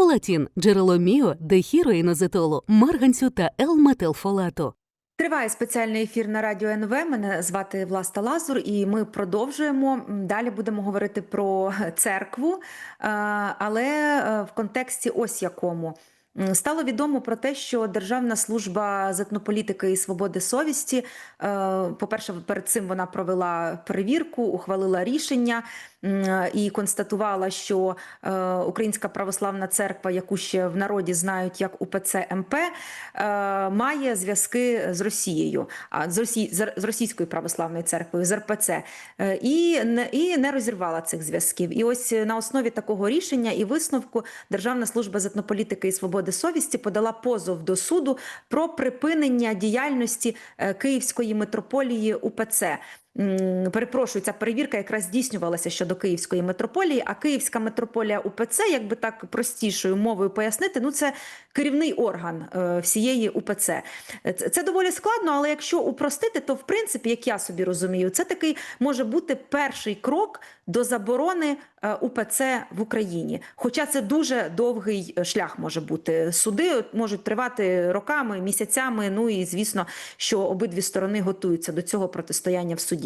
Фолатін – джерело міо, дехіроїнозетолу, марганцю та Л-метилфолату. Триває спеціальний ефір на радіо НВ. Мене звати Власта Лазур, і ми продовжуємо. Далі будемо говорити про церкву, е, але е, в контексті ось якому. Стало відомо про те, що Державна служба з етнополітики і свободи совісті, е, по-перше, перед цим вона провела перевірку, ухвалила рішення і констатувала, що е, Українська православна церква, яку ще в народі знають як УПЦ МП, е, має зв'язки з Росією, а з Росі... з- Російською православною церквою, з РПЦ, е, і не, і не розірвала цих зв'язків. І ось на основі такого рішення і висновку Державна служба з етнополітики і свободи совісті подала позов до суду про припинення діяльності Київської митрополії УПЦ. Перепрошую, ця перевірка якраз здійснювалася щодо Київської митрополії, а Київська митрополія УПЦ, якби так простішою мовою пояснити, ну це керівний орган е, всієї УПЦ. Е, Це, доволі складно, але якщо упростити, то в принципі, як я собі розумію, це такий може бути перший крок до заборони е, УПЦ в Україні. Хоча це дуже довгий шлях може бути. Суди можуть тривати роками, місяцями. Ну і звісно, що обидві сторони готуються до цього протистояння в суді.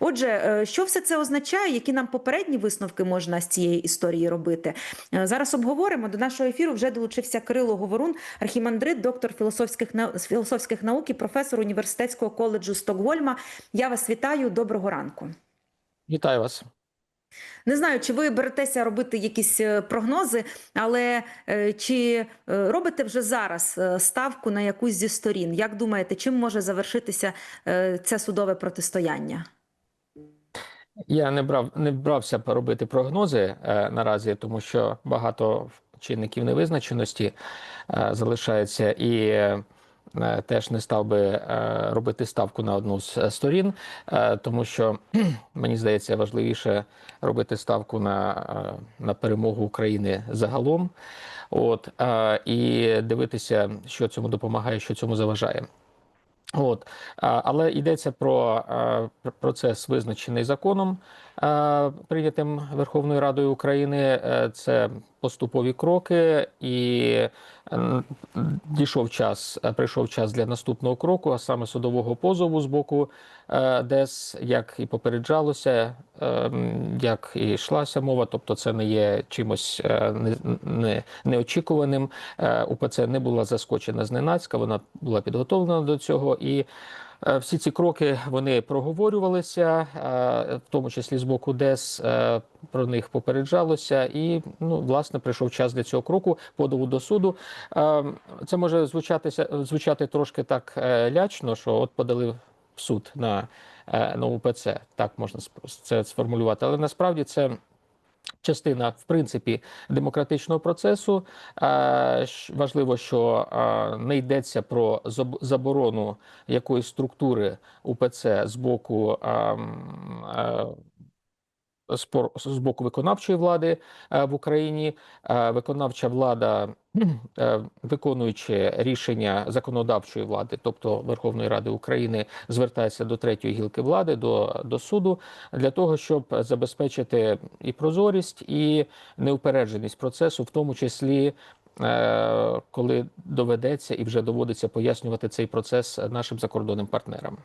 Отже, е, що все це означає? Які нам попередні висновки можна з цієї історії робити? Е, Зараз обговоримо. До нашого ефіру вже долучився Кирило Говорун, архімандрит, доктор філософських філософських наук і професор університетського коледжу Стокгольма. Я вас вітаю. Доброго ранку. Вітаю вас. Не знаю, чи ви беретеся робити якісь е, прогнози, але е, чи е, робите вже зараз ставку на якусь зі сторін? Як думаєте, чим може завершитися це судове протистояння? Я не брав не брався робити прогнози е, наразі, тому що багато чинників невизначеності е, залишається, і теж не став би е, робити ставку на одну з е, сторін, е, тому що мені здається важливіше робити ставку на, е, на перемогу України загалом. От е, і дивитися, що цьому допомагає, що цьому заважає. От, але йдеться про процес, визначений законом, прийнятим Верховною Радою України. Е, Це поступові кроки, і дійшов час, е, прийшов час для наступного кроку, а саме судового позову з боку е, ДЕС, як і попереджалося, е, як і йшлася мова. Тобто, це не є чимось не, не, неочікуваним. УПЦ не була заскочена зненацька, вона була підготовлена до цього. І всі ці кроки вони проговорювалися, е, в тому числі з боку ДЕС е, про них попереджалося. І ну, власне прийшов час для цього кроку подаву до суду. Е, Це може звучатися звучати трошки так е, лячно, що от подали в суд на, е, на УПЦ. Так можна це сформулювати, але насправді це. Частина, в принципі, демократичного процесу. Важливо, що не йдеться про заб- заборону якоїсь структури УПЦ з боку спор- з боку виконавчої влади е, в Україні. Е, Виконавча влада, е, виконуючи рішення законодавчої влади, тобто Верховної Ради України, звертається до третьої гілки влади, до, до суду, для того, щоб забезпечити і прозорість, і неупередженість процесу, в тому числі. Коли доведеться і вже доводиться пояснювати цей процес нашим закордонним партнерам.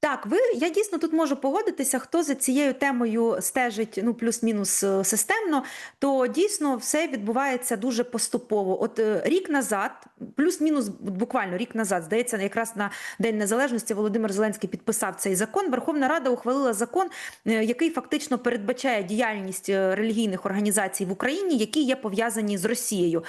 Так, ви я дійсно тут можу погодитися. Хто за цією темою стежить ну плюс-мінус е, системно, то дійсно все відбувається дуже поступово. От е, рік назад, плюс-мінус буквально рік назад, здається, якраз на День Незалежності Володимир Зеленський підписав цей закон. Верховна Рада ухвалила закон, е, який фактично передбачає діяльність релігійних організацій в Україні, які є пов'язані з Росією.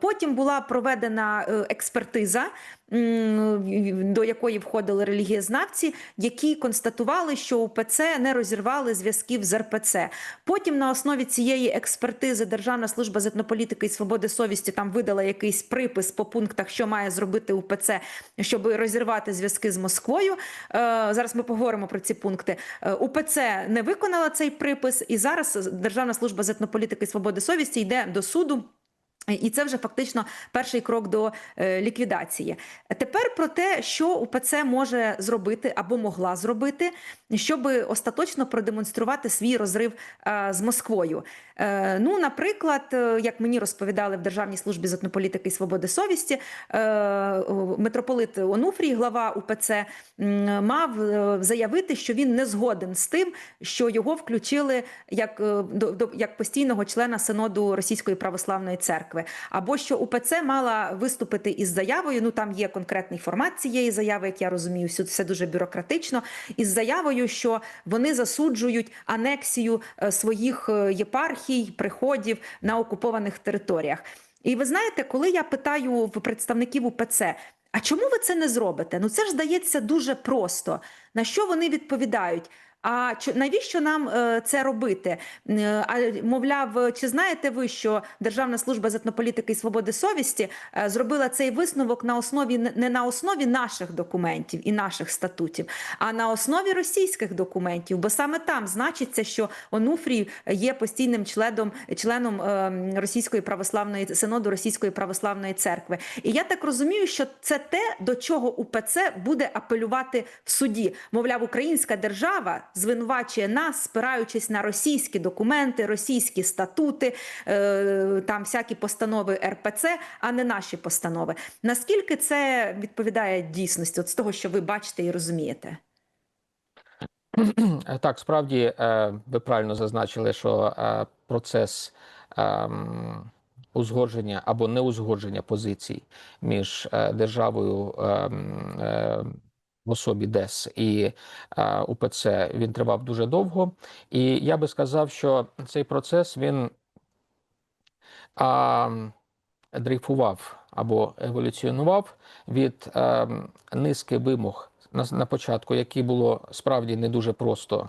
Потім була проведена експертиза. До якої входили релігієзнавці, які констатували, що УПЦ не розірвали зв'язків з РПЦ. Потім на основі цієї експертизи Державна служба з етнополітики і свободи совісті там видала якийсь припис по пунктах, що має зробити УПЦ, щоб розірвати зв'язки з Москвою. Е, Зараз ми поговоримо про ці пункти. Е, УПЦ не виконала цей припис, і зараз Державна служба з етнополітики і свободи совісті йде до суду. І це вже фактично перший крок до е, ліквідації. Тепер про те, що УПЦ може зробити або могла зробити, щоб остаточно продемонструвати свій розрив е, з Москвою. Е, Ну, наприклад, як мені розповідали в Державній службі з етнополітики і свободи совісті, митрополит Онуфрій, глава УПЦ, мав заявити, що він не згоден з тим, що його включили як, як постійного члена синоду Російської православної церкви, або що УПЦ мала виступити із заявою. Ну там є конкретний формат цієї заяви, як я розумію, все, все дуже бюрократично. Із заявою, що вони засуджують анексію е, своїх е, єпархій, приходів на окупованих територіях. І ви знаєте, коли я питаю в представників УПЦ, а чому ви це не зробите? Ну це ж здається дуже просто. На що вони відповідають? А навіщо нам е, це робити? Е, А мовляв, чи знаєте ви, що Державна служба з етнополітики і свободи совісті е, зробила цей висновок на основі не- на основі наших документів і наших статутів, а на основі російських документів, бо саме там значиться, що Онуфрій є постійним членом членом е, Російської православної синоду Російської православної церкви. І я так розумію, що це те, до чого УПЦ буде апелювати в суді. Мовляв, українська держава звинувачує нас, спираючись на російські документи, російські статути, е, там всякі постанови РПЦ, а не наші постанови. Наскільки це відповідає дійсності, от з того, що ви бачите і розумієте? Так, справді е, ви правильно зазначили, що е, процес ем, узгодження або неузгодження позицій між державою ем, в особі ДЕС і е, УПЦ він тривав дуже довго. І я би сказав, що цей процес він а, дрейфував або еволюціонував від ем, низки вимог на, на початку, які було справді не дуже просто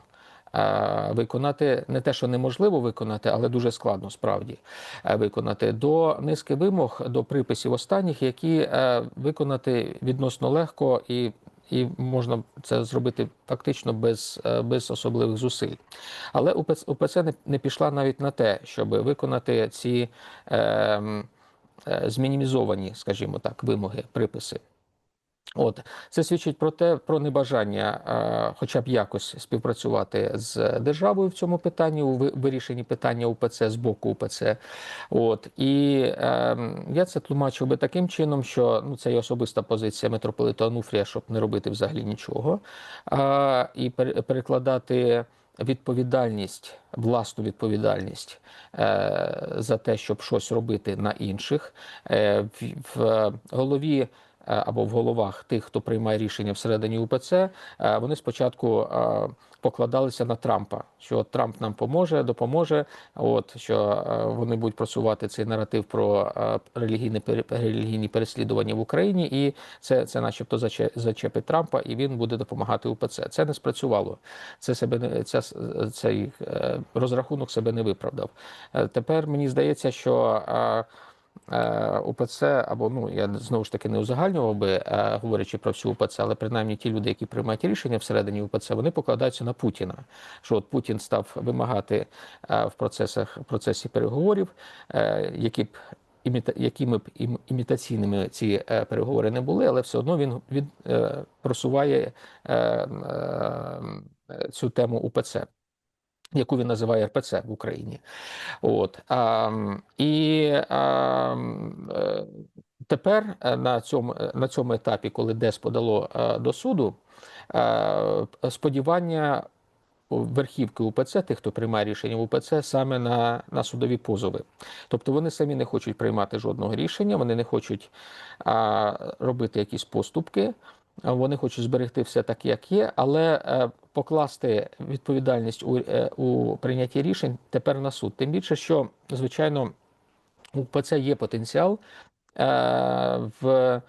е, виконати, не те, що неможливо виконати, але дуже складно справді е, виконати, до низки вимог, до приписів останніх, які е, виконати відносно легко і. І можна це зробити фактично без, е, без особливих зусиль. Але УПЦ, не пішла навіть на те, щоб виконати ці е, е, змінімізовані, скажімо так, вимоги, приписи. От це свідчить про те, про небажання, е, хоча б якось співпрацювати з державою в цьому питанні у вирішенні питання УПЦ з боку УПЦ. От і е, я це тлумачив би таким чином, що ну це є особиста позиція митрополита Ануфрія, щоб не робити взагалі нічого, а, і пере- перекладати відповідальність, власну відповідальність е, за те, щоб щось робити на інших е, в, в голові е, або в головах тих, хто приймає рішення всередині УПЦ, е, вони спочатку е, покладалися на Трампа, що Трамп нам поможе, допоможе. От що е, вони будуть просувати цей наратив про е, релігійне релігійні переслідування в Україні, і це, це начебто заче- зачепить Трампа, і він буде допомагати УПЦ. Це не спрацювало. Це себе не ця цей е, розрахунок себе не виправдав. Е, Тепер мені здається, що. Е, е, або ну я знову ж таки не узагальнював би, е, говорячи про всю УПЦ, але принаймні ті люди, які приймають рішення всередині УПЦ, вони покладаються на Путіна. Що от Путін став вимагати е, в процесах в процесі переговорів, які б якими б ім- імітаційними ці переговори не були, але все одно він, він просуває цю тему УПЦ. Яку він називає РПЦ в Україні, от а, і а, е, тепер е, на цьому е, на цьому етапі, коли ДЕС подало до суду, е, сподівання верхівки УПЦ, тих, хто приймає рішення в УПЦ, саме на, на судові позови. Тобто вони самі не хочуть приймати жодного рішення, вони не хочуть а, робити якісь поступки. Вони хочуть зберегти все так, як є, але покласти відповідальність у, е, у прийнятті рішень тепер на суд. Тим більше, що звичайно у ПЦ є потенціал е, в, е,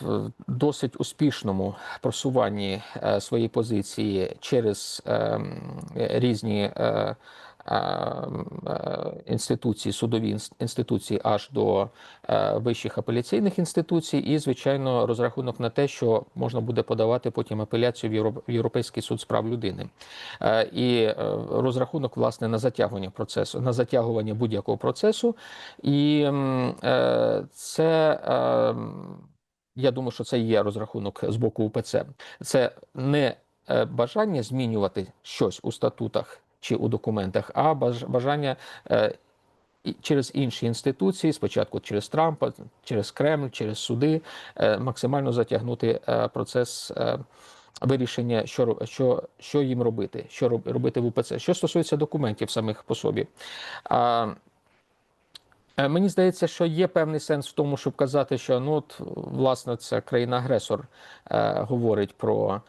в досить успішному просуванні своєї позиції через різні інституції, судові інституції аж до е, вищих апеляційних інституцій, і звичайно розрахунок на те, що можна буде подавати потім апеляцію в Європейський суд з прав людини. Е, І е, розрахунок власне на затягування процесу, на затягування будь-якого процесу. І е, це е, я думаю, що це є розрахунок з боку УПЦ. Це не е, бажання змінювати щось у статутах чи у документах, а бажання е, через інші інституції, спочатку через Трампа, через Кремль, через суди, е, максимально затягнути е, процес. Вирішення, що, що, що їм робити, що робити в УПЦ. Що стосується документів самих по собі, а, Мені здається, що є певний сенс в тому, щоб казати, що ну от власне це країна-агресор говорить про,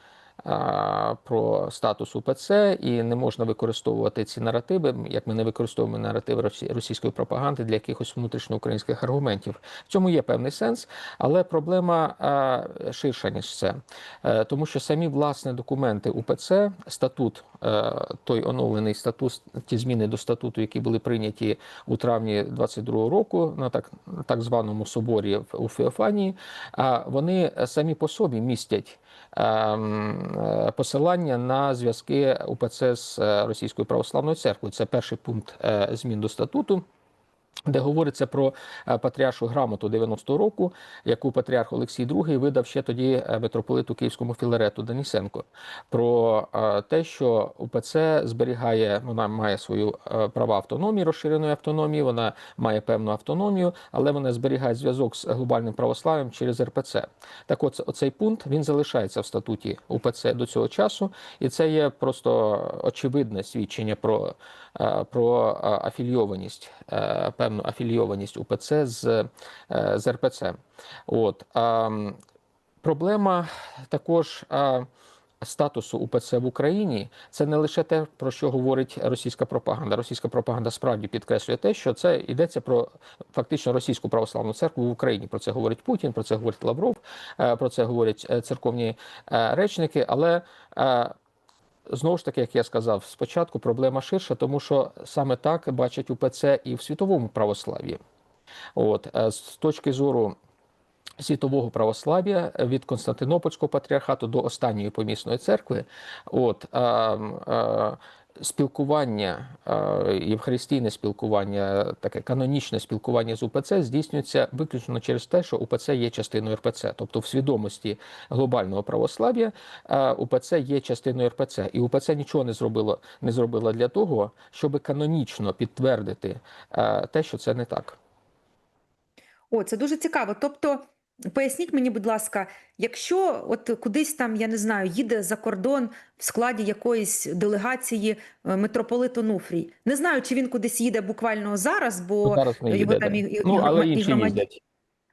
про статус УПЦ, і не можна використовувати ці наративи, як ми не використовуємо наративи росі- російської пропаганди для якихось внутрішньоукраїнських аргументів. В цьому є певний сенс, але проблема ширша ніж це, Е, тому що самі власне документи УПЦ, статут, е, той оновлений статут, ті зміни до статуту, які були прийняті у травні 22 року на так, так званому соборі у Феофанії, вони самі по собі містять посилання на зв'язки УПЦ з е, Російською православною церквою. Це перший пункт е, змін до статуту. Де говориться про е, патріаршу грамоту 90-го року, яку патріарх Олексій II видав ще тоді е, митрополиту Київському Філарету Денисенко, про е, те, що УПЦ зберігає, вона має свою права автономії, розширеної автономії, вона має певну автономію, але вона зберігає зв'язок з глобальним православ'ям через РПЦ. Так, от оцей пункт він залишається в статуті УПЦ до цього часу, і це є просто очевидне свідчення про, про е, афільйованість, е, певну афільйованість УПЦ з, е, з РПЦ. От. Проблема також статусу УПЦ в Україні це не лише те, про що говорить російська пропаганда. Російська пропаганда справді підкреслює те, що це йдеться про фактично російську православну церкву в Україні. Про це говорить Путін, про це говорить Лавров, е, про це говорять е, церковні е, речники. Але е, Знову ж таки, як я сказав, спочатку проблема ширша, тому що саме так бачать УПЦ і в світовому православ'ї. От е, з точки зору світового православ'я е, від Константинопольського патріархату до останньої помісної церкви, от е, е, спілкування, е, євхаристійне спілкування, таке канонічне спілкування з УПЦ здійснюється виключно через те, що УПЦ є частиною РПЦ, тобто в свідомості глобального православ'я е, УПЦ є частиною РПЦ, і УПЦ нічого не зробило, не зробила для того, щоб канонічно підтвердити е, те, що це не так. О, це дуже цікаво. Тобто, поясніть мені, будь ласка, якщо от кудись там, я не знаю, їде за кордон в складі якоїсь делегації е, митрополит Онуфрій, не знаю, чи він кудись їде буквально зараз, бо Зараз не його їде, там да. і, і, ну, і але і інші громадян- їздять.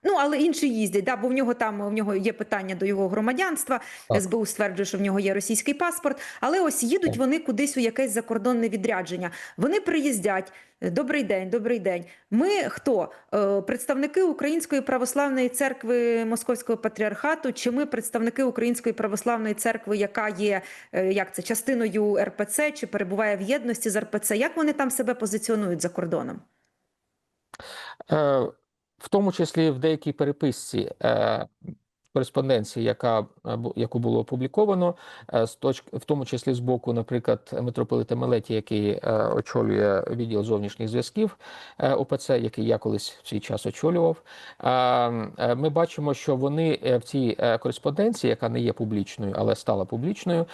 Ну, але інші їздять, да, бо в нього там в нього є питання до його громадянства. Так. СБУ стверджує, що в нього є російський паспорт. Але ось їдуть Так. вони кудись у якесь закордонне відрядження. Вони приїздять. Добрий день, добрий день. Ми хто? Е, Представники Української православної церкви Московського патріархату, чи ми представники Української православної церкви, яка є е, як це частиною РПЦ, чи перебуває в єдності з РПЦ? Як вони там себе позиціонують за кордоном? Е, В тому числі в деякій переписці е, кореспонденції, яка, е, яку було опубліковано, е, з точки, в тому числі з боку, наприклад, митрополита Мелеті, який очолює відділ зовнішніх зв'язків ОПЦ, який я колись в свій час очолював. Ми бачимо, що вони в цій кореспонденції, яка не є публічною, але стала публічною,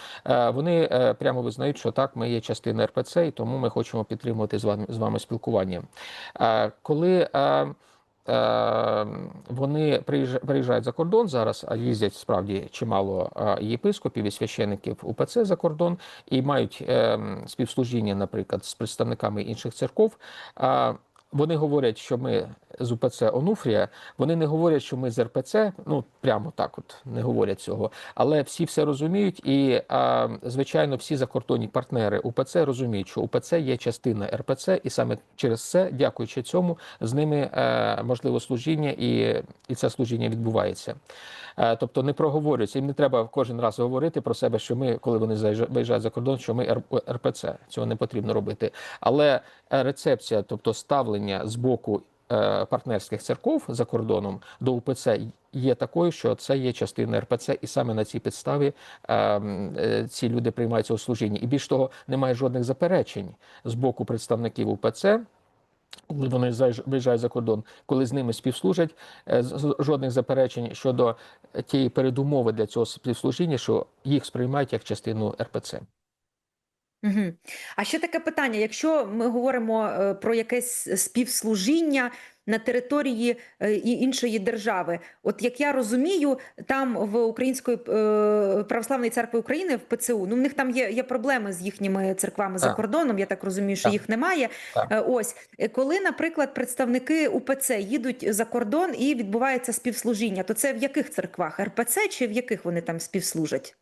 вони прямо визнають, що так, ми є частиною РПЦ, і тому ми хочемо підтримувати з вами з вами спілкування. Коли вони приїжджають за кордон зараз, а їздять справді чимало е, єпископів і священиків УПЦ за кордон і мають е, співслужіння, наприклад, з представниками інших церков. Вони говорять, що ми з УПЦ Онуфрія, вони не говорять, що ми з РПЦ, ну прямо так, от не говорять цього. Але всі все розуміють, і а, звичайно, всі закордонні партнери УПЦ розуміють, що УПЦ є частина РПЦ, і саме через це, дякуючи цьому, з ними е, можливо служіння, і, і це служіння відбувається. Е, Тобто не проговорюється, їм не треба кожен раз говорити про себе, що ми, коли вони заїжджа- виїжджають за кордон, що ми РПЦ. Цього не потрібно робити. Але е, рецепція, тобто ставлення з боку партнерських церков за кордоном до УПЦ є такою, що це є частина РПЦ, і саме на цій підставі е, м, е, ці люди приймаються у служінні. І більш того, немає жодних заперечень з боку представників УПЦ. Коли вони виїжджають за кордон, коли з ними співслужать, е, жодних заперечень щодо тієї передумови для цього співслужіння, що їх сприймають як частину РПЦ. Угу. А ще таке питання: якщо ми говоримо е, про якесь співслужіння на території е, іншої держави, от як я розумію, там в Української е, православної церкви України в ПЦУ, ну в них там є, є проблеми з їхніми церквами за кордоном. Я так розумію, що Так. їх немає. Так. Ось коли, наприклад, представники УПЦ їдуть за кордон і відбувається співслужіння, то це в яких церквах РПЦ чи в яких вони там співслужать?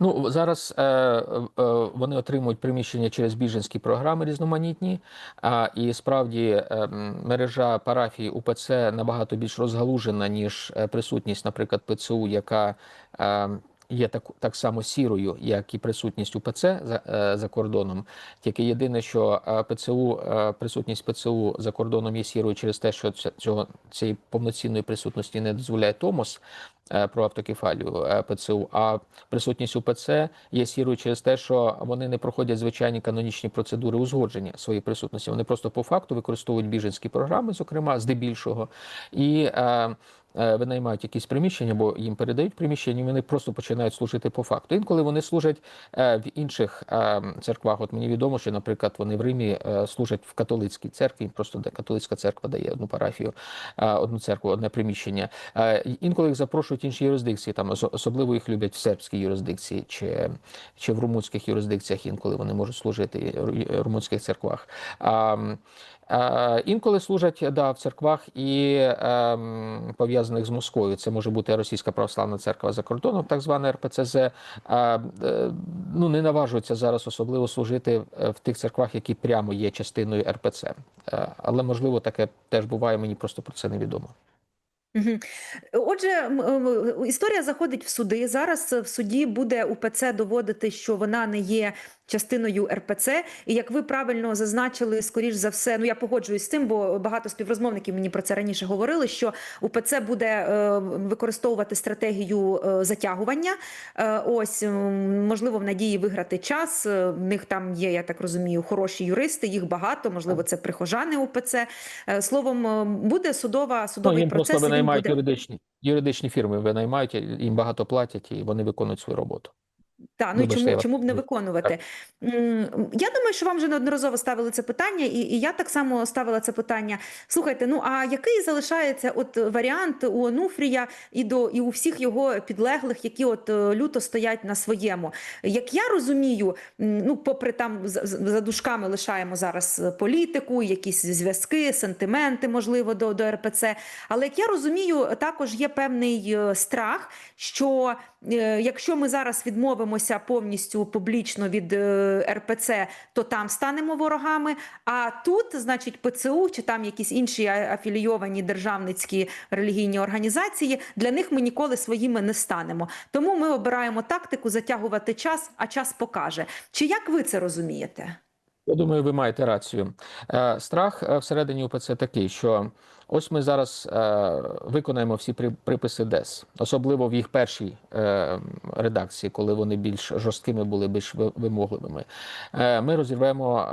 Ну зараз е, е, вони отримують приміщення через біженські програми різноманітні. А і справді е, мережа парафії УПЦ набагато більш розгалужена ніж е, присутність, наприклад, ПЦУ, яка е, є так, так само сірою, як і присутність УПЦ за, е, за кордоном. Тільки єдине, що е, ПЦУ, е, присутність ПЦУ за кордоном є сірою через те, що цього цієї повноцінної присутності не дозволяє Томос про автокефалію ПЦУ. А присутність УПЦ є сірою через те, що вони не проходять звичайні канонічні процедури узгодження своєї присутності. Вони просто по факту використовують біженські програми, зокрема здебільшого, і винаймають якісь приміщення, бо їм передають приміщення, і вони просто починають служити по факту. Інколи вони служать е, в інших е, церквах. От мені відомо, що, наприклад, вони в Римі е, служать в католицькій церкві. Просто де католицька церква дає одну парафію, е, одну церкву, одне приміщення. Е, Інколи їх запрошують інші юрисдикції. Там особливо їх люблять в сербській юрисдикції чи, чи в румунських юрисдикціях. Інколи вони можуть служити в румунських церквах. А, інколи служать да, в церквах і ем, пов'язаних з Москвою. Це може бути Російська православна церква за кордоном, так звана РПЦЗ. А, е, ну, не наважуються зараз особливо служити е, в тих церквах, які прямо є частиною РПЦ. Е, Але можливо таке теж буває. Мені просто про це невідомо. Отже, історія заходить в суди. Зараз в суді буде УПЦ доводити, що вона не є частиною РПЦ. І як ви правильно зазначили, скоріш за все, ну я погоджуюсь з цим, бо багато співрозмовників мені про це раніше говорили. Що УПЦ буде е, використовувати стратегію е, затягування. Е, ось можливо, в надії виграти час. В них там є, я так розумію, хороші юристи. Їх багато. Можливо, це прихожани УПЦ. Словом, буде судова Ну, судовий їм процес. просто винаймають буде... юридичні, юридичні фірми, винаймають, їм багато платять і вони виконують свою роботу. Так, ну Вибачте, чому, чому б не виконувати? М, Я думаю, що вам вже неодноразово ставили це питання, і, і я так само ставила це питання. Слухайте, ну а який залишається от варіант у Онуфрія і до і у всіх його підлеглих, які от е, люто стоять на своєму? Як я розумію, ну попри там за, за дужками лишаємо зараз е, політику, якісь зв'язки, сентименти, можливо, до, до РПЦ. Але як я розумію, також є певний е, страх, що якщо ми зараз відмовимося повністю публічно від е, РПЦ, то там станемо ворогами. А тут, значить, ПЦУ чи там якісь інші афілійовані державницькі релігійні організації, для них ми ніколи своїми не станемо. Тому ми обираємо тактику затягувати час, а час покаже. Чи як ви це розумієте? Я думаю, ви маєте рацію. Е, Страх е, всередині УПЦ такий, що ось ми зараз е, виконаємо всі приписи ДЕС, особливо в їх першій редакції, коли вони більш жорсткими були, більш вимогливими. Ми розірвемо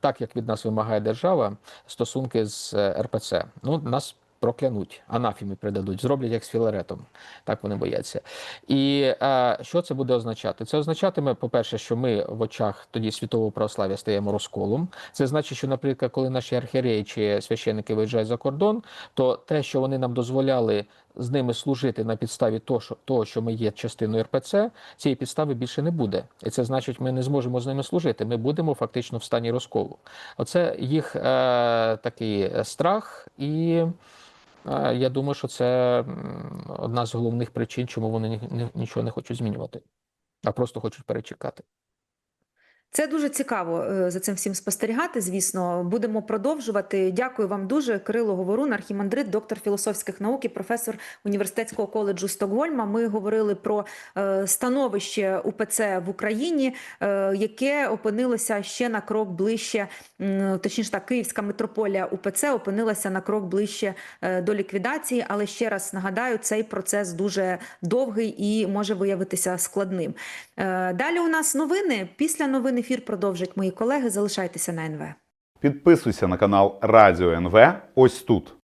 так, як від нас вимагає держава, стосунки з РПЦ. Ну, нас проклянуть, анафімі придадуть, зроблять як з Філаретом. Так вони бояться. І е, що це буде означати? Це означатиме, по-перше, що ми в очах тоді світового православ'я стаємо розколом. Це значить, що, наприклад, коли наші архієреї чи священники виїжджають за кордон, то те, що вони нам дозволяли з ними служити на підставі того, що, ми є частиною РПЦ, цієї підстави більше не буде. І це значить, ми не зможемо з ними служити. Ми будемо фактично в стані розколу. Оце їх е, такий страх, і е, я думаю, що це одна з головних причин, чому вони ні- ні- нічого не хочуть змінювати, а просто хочуть перечекати. Це дуже цікаво е, за цим всім спостерігати. Звісно, будемо продовжувати. Дякую вам дуже, Кирило Говорун, архімандрит, доктор філософських наук і професор університетського коледжу Стокгольма. Ми говорили про е, становище УПЦ в Україні, е, яке опинилося ще на крок ближче, точніше так, Київська митрополія УПЦ опинилася на крок ближче до ліквідації. Але ще раз нагадаю, цей процес дуже довгий і може виявитися складним. Далі у нас новини. Після ефір продовжать мої колеги. Залишайтеся на НВ. Підписуйся на канал Радіо НВ ось тут.